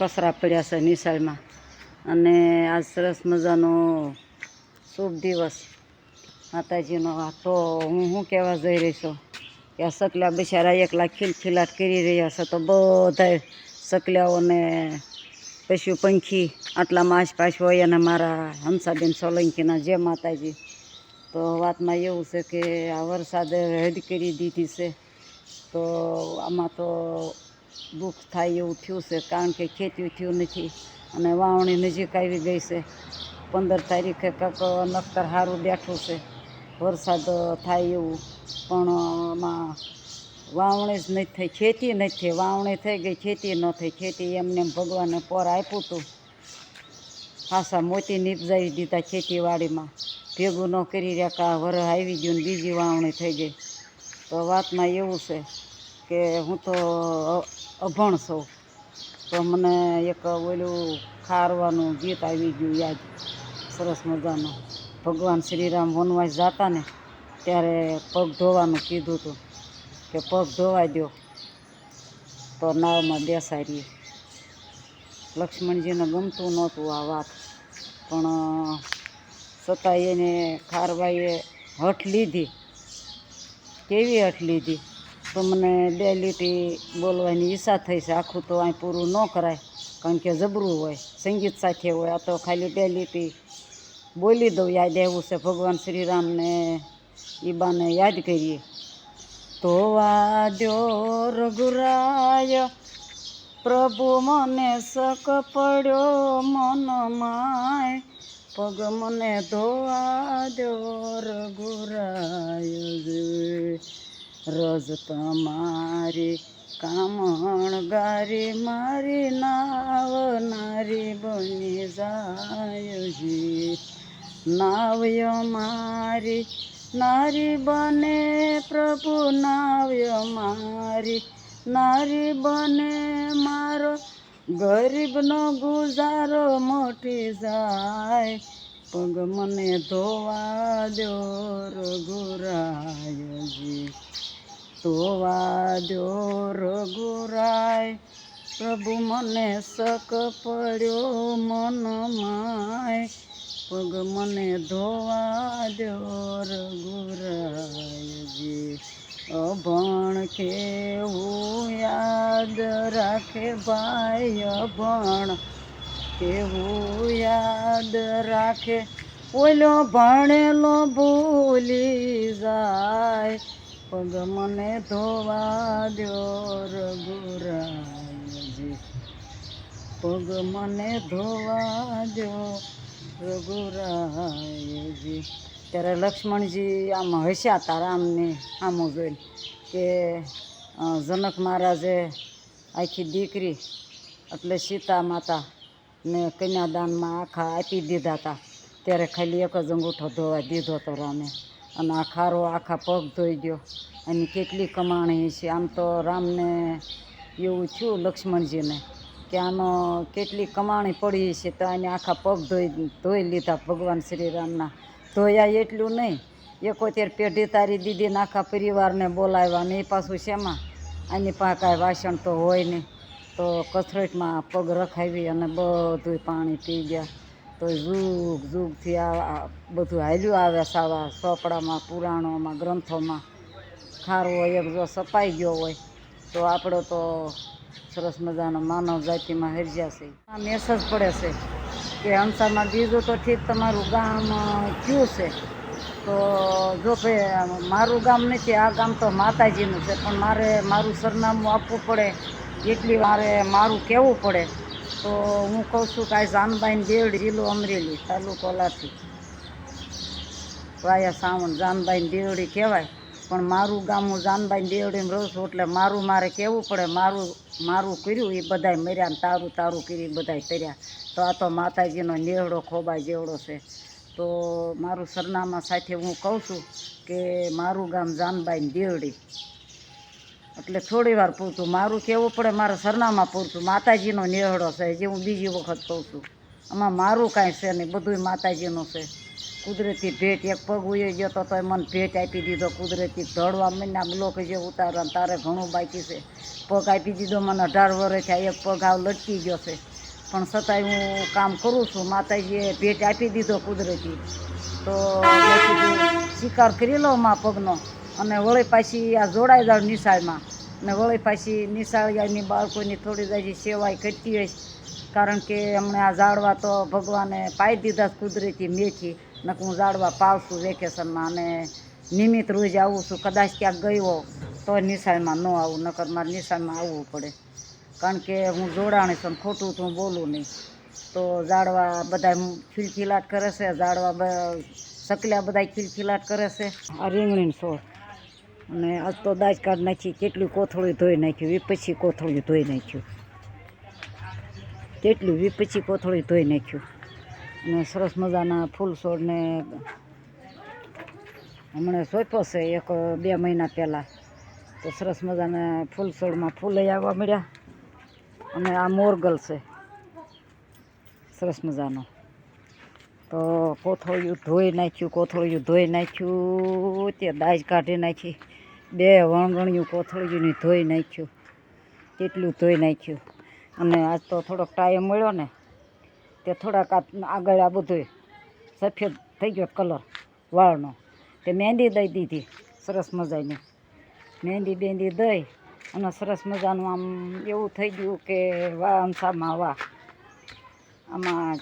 કચરા પડ્યા છે નિશાળમાં. અને આજ સરસ મજાનો શુભ દિવસ. માતાજીનો આ તો હું શું કહેવા જઈ રહી છું? કે આ સકલા બિચારા એકલા ખીલખીલાટ કરી રહ્યા છે તો બધા સકલાઓને પશુ પંખી આટલામાં આસપાસ હોય અને મારા હંસાબેન સોલંકીના જય માતાજી. તો વાતમાં એવું છે કે આ વરસાદે હેડ કરી દીધી છે. તો આમાં તો દુઃખ થાય એવું થયું છે, કારણ કે ખેતી થયું નથી અને વાવણી નજીક આવી ગઈ છે. પંદર તારીખે કંઈક નક્કર સારું બેઠું છે. વરસાદ થાય એવું, પણ આમાં વાવણી જ નથી થઈ, ખેતી નથી થઈ, વાવણી થઈ ગઈ, ખેતી ન થઈ, ખેતી એમને એમ ભગવાને પોર આપ્યું હતું. ખાસા મોતી નીપજાવી દીધા ખેતીવાડીમાં. ભેગું ન કરી રહ્યા કા વર આવી ગયું ને બીજી વાવણી થઈ ગઈ. તો વાતમાં એવું છે કે હું તો અભણ તો મને એક ઓલું ખારવાનું ગીત આવી ગયું યાદ. સરસ મજાનું. ભગવાન શ્રીરામ વનવાસ જાતા ને ત્યારે પગ ધોવાનું કીધું હતું કે પગ ધોવાઈ દો તો નાવમાં બેસાય રહીએ. લક્ષ્મણજીને ગમતું નહોતું આ વાત. પણ છતાં એને ખારવાઈએ હઠ લીધી. કેવી હઠ લીધી? તો મને બે લીટી બોલવાની ઈચ્છા થઈ છે. આખું તો અહીં પૂરું ન કરાય. કારણ કે જબરું હોય, સંગીત સાથે હોય. આ તો ખાલી બે લીટી બોલી દઉં, યાદ આવ્યું છે. ભગવાન શ્રીરામને ઈ બાને યાદ કરીએ. તો વાદ્યો રઘુરાય, પ્રભુ મને શક પડ્યો મન માય. પગ મને ધોવા દો રઘુરાય. રજ તમારે કામણ ગારે મારી નાવ, નારી બની જાય નાવ્ય મારી, નારી બને પ્રભુ, નાવ્ય મારી, નારી બને મારો ગરીબનો ગુજારો મોટી જાય. પગ મને ધોવા દો રઘુરાયજી ધોવા દો રઘુરાય, પ્રભુ મને શક પડ્યો મન માય. પગ મને ધોવા દો રઘુરાયજી, અભણ કેવું યાદ રાખે ભાઈ અભણ. કેવું યાદ રાખે, ઓલો ભણેલો ભૂલી જાય. પગ મને ધોવા દો રઘુરાયજી પગ મને ધોવા દો રઘુરાયજી ત્યારે લક્ષ્મણજી આમ હસ્યા હતા રામને, આમ જોઈને કે જનક મહારાજે આખી દીકરી એટલે સીતા માતા ને કન્યાદાનમાં આખા આપી દીધા હતા ત્યારે ખાલી એક જ અંગૂઠો ધોવા દીધો હતો રામે. અને આ ખારો આખા પગ ધોઈ ગયો અને કેટલી કમાણી છે. આમ તો રામને એવું થયું લક્ષ્મણજીને કે આનો કેટલી કમાણી પડી છે તો આને આખા પગ ધોઈ ધોઈ લીધા ભગવાન શ્રી રામના ધોયા એટલું નહીં. એકોતેર પેઢી તારી દીદીને આખા પરિવારને બોલાવ્યા ને એ પાછું શેમાં? આની પાસે કાંઈ વાસણ તો હોય નહીં. તો કથરોટમાં પગ રખાવી અને બધું પાણી પી ગયા. તો જુગ જુગથી આ બધું હાલ્યું આવે સાવા સોપડામાં પુરાણોમાં, ગ્રંથોમાં. ખારો એક જો સપાઈ ગયો હોય, તો આપણો તો સરસ મજાનો માનવ જાતિમાં હરજ્યા છે. આ મેસેજ પડે છે કે હંસામાં બીજું તો ઠીક, તમારું ગામ કયું છે? તો જો ભાઈ મારું ગામ નથી, આ ગામ તો માતાજીનું છે, પણ મારે મારું સરનામું આપવું પડે. એટલી મારે મારું કહેવું પડે? તો હું કહું છું કે જાનબાઈન દેવડી જિલ્લો અમરેલી, તાલુકો લાઠી વાયા સાવણ જાનબાઈન દેવડી કહેવાય. પણ મારું ગામ હું જાનબાઈન દેવડીમાં રહું છું, એટલે મારું મારે કહેવું પડે, મારું મારું કર્યું, એ બધાય મર્યા ને તારું તારું કરી બધાય કર્યા. તો આ તો માતાજીનો નેહડો ખોબા જેવડો છે. તો મારું સરનામા સાથે હું કહું છું કે મારું ગામ જાનબાઈન દેવડી એટલે થોડી વાર પૂરતું. મારું કહેવું પડે, મારા સરનામા પૂરતું. માતાજીનો નેહડો છે જે હું બીજી વખત કહું છું. આમાં મારું કાંઈ છે નહીં, બધુંય માતાજીનું છે. કુદરતી ભેટ, એક પગ ઉયો ગયો તો તોય મને ભેટ આપી દીધો. કુદરતી ધડવા મહિના બ્લોક જે ઉતારવા તારે ઘણું બાકી છે. પગ આપી દીધો મને અઢાર વર્ષ થયા એક પગ આવ લટકી ગયો છે. પણ છતાંય હું કામ કરું છું. માતાજીએ ભેટ આપી દીધો કુદરતી. તો શિકાર કરી લો મા પગનો. અને વળી પાછી આ જોડાઈ જાઉં નિશાળમાં. ને વળી પાછી નિશાળિયાની બાળકોની થોડી જાય સેવાય કરતી હોય કારણ કે હમણાં આ ઝાડવા તો ભગવાને પાઈ દીધા કુદરતી મેથી. નક હું ઝાડવા પાવશું વેકેશનમાં અને નિયમિત રોજ આવું છું. કદાચ ક્યાંક ગયો તો નિશાળમાં ન આવું, નકર મારે નિશાળમાં આવવું પડે. કારણ કે હું જોડાણી છું ખોટું તો હું બોલું નહીં. તો ઝાડવા બધા ખીલખીલાટ કરે છે. ઝાડવા સકલ્યા બધા ખીલખીલાટ કરે છે. આ રીંગણીનો છોડ. અને આજ તો દાજ કાઢ નાખી, કેટલી કોથળી ધોઈ નાખ્યું વિપછી કોથળી ધોઈ નાખ્યું. કેટલું વી પછી કોથળી ધોઈ નાખ્યું. અને સરસ મજાના ફૂલ છોડને હમણાં સોંપ્યો છે એક બે મહિના પહેલાં. તો સરસ મજાના ફૂલ છોડમાં ફૂલ આવવા મળ્યા. અને આ મોરગલ છે. સરસ મજાનો. તો કોથળિયું ધોઈ નાખ્યું, કોથળિયું ધોઈ નાખ્યું, તે દાજ કાઢી નાખી. બે વણગણિયું કોથળિયુંની ધોઈ નાખ્યું, કેટલું ધોઈ નાખ્યું. અને આજ તો થોડોક ટાઈમ મળ્યો ને, તે થોડાક આગળ આ બધું સફેદ થઈ ગયો કલર વાળનો. તે મહેંદી દઈ દીધી સરસ મજાની. મહેંદી બેંદી દઈ અને સરસ મજાનું આમ એવું થઈ ગયું કે વાહ અંસામાં વાહ. આમાં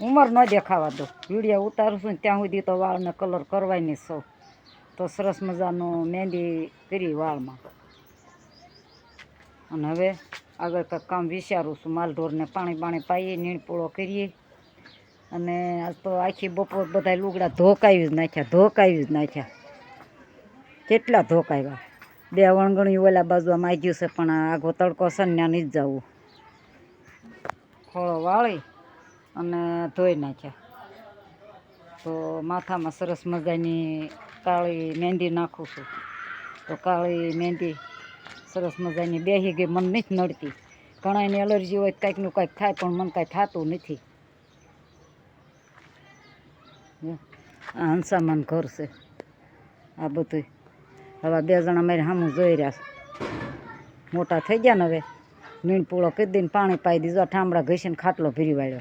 ઉંમર ન દેખાવા દો. વીડિયો ઉતારું છું ત્યાં સુધી તો વાળને કલર કરવાની સૌ. તો સરસ મજાનું મહેંદી કરી વાળમાં. અને હવે આગળ કંઈક કામ વિચારું છું. માલઢોરને પાણી પાણી પાઈએ, નીણપોળો કરીએ. અને આજ તો આખી બપોર બધા લુગડા ધોકાવી જ નાખ્યા ધોકાવી જ નાખ્યા. કેટલા ધોકાવ્યા બે વણગણી ઓલા બાજુ આમ ગયું છે, પણ આગો તડકો છે ને ત્યાં નહીં જવું. ખોળો વાળી અને ધોઈ નાખ્યા. તો માથામાં સરસ મજાની કાળી મહેંદી નાખું છું તો કાળી મહેંદી સરસ મજાની બેસી ગઈ મને નથી નડતી. ઘણાની એલર્જી હોય કાંઈકનું કાંઈક થાય, પણ મને કાંઈ થતું નથી. આ હંસામાન ઘર છે. આ બધું હવે બે જણા મારી સામું જોઈ રહ્યા છે. મોટા થઈ ગયા ને હવે. નીણ પૂળો કરી દઈને પાણી પાઈ દીધો. ઠામડા ઘસીને ખાટલો ભરી વાળ્યો.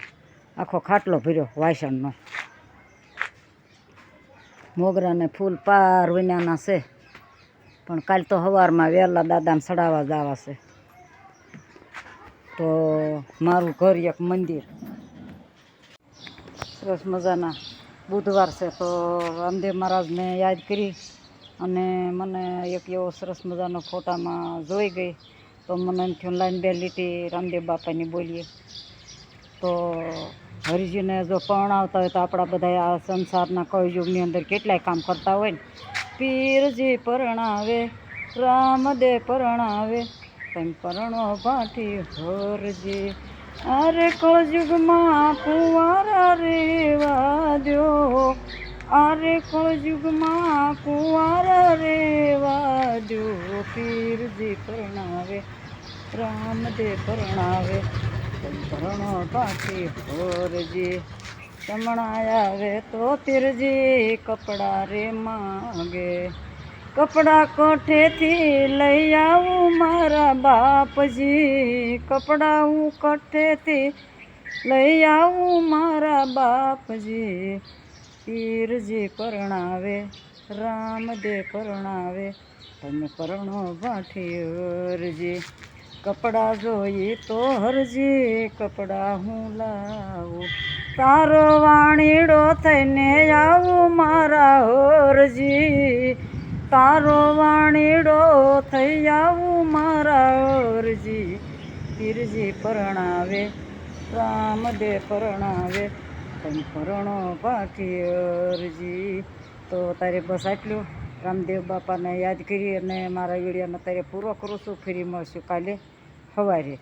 આખો ખાટલો ભર્યો વાસણનો. મોગરાને ફૂલ પાર વિનાના છે. પણ કાલ તો સવારમાં વહેલા દાદાને ચડાવવા જવા છે. તો મારું ઘર એક મંદિર. સરસ મજાના બુધવાર છે તો રામદેવ મહારાજને યાદ કરી અને મને એક એવો સરસ મજાનો ફોટામાં જોઈ ગઈ. તો મને એમ થયું લાઈન બે લીટી રામદેવ બાપાની બોલીએ. તો હરિજીને જો પરણાવતા હોય તો આપણા બધા આ સંસારના કળયુગની અંદર કેટલાય કામ કરતા હોય ને. પીરજી પરણાવે રામદે પરણાવે, તેમ પરણો ભાટી હરજી. અરે કળયુગમાં કુંવારા રેવા દો અરે કળયુગમાં કુંવારા રેવા દો પીરજી પરણાવે રામદે પરણાવે ભણો પાછી હોરજી ચમણાયા આવે તો તીરજી, કપડા રે માગે. કપડા કોઠેથી લઈ આવું મારા બાપજી? કપડા હું કોઠેથી લઈ આવું મારા બાપજી? પીરજી પરણાવે રામદે પરણાવે તમે પરણો ભાઠી હરજી કપડાં જોઈ તો હરજી કપડાં હું લાવું. તારો વાણીડો થઈને આવું મારા હોરજી. તારો વાણીડો થઈ આવું મારા હોરજી. પીરજી પરણાવે, રામદે પરણાવે, પણ પરણો બાકી અરજી તો તારે બસ આટલું. રામદેવ બાપાને યાદ કરી અને મારા વિડીયોને અત્યારે પૂરો કરું છું. ફરી મળશું કાલે સવારે.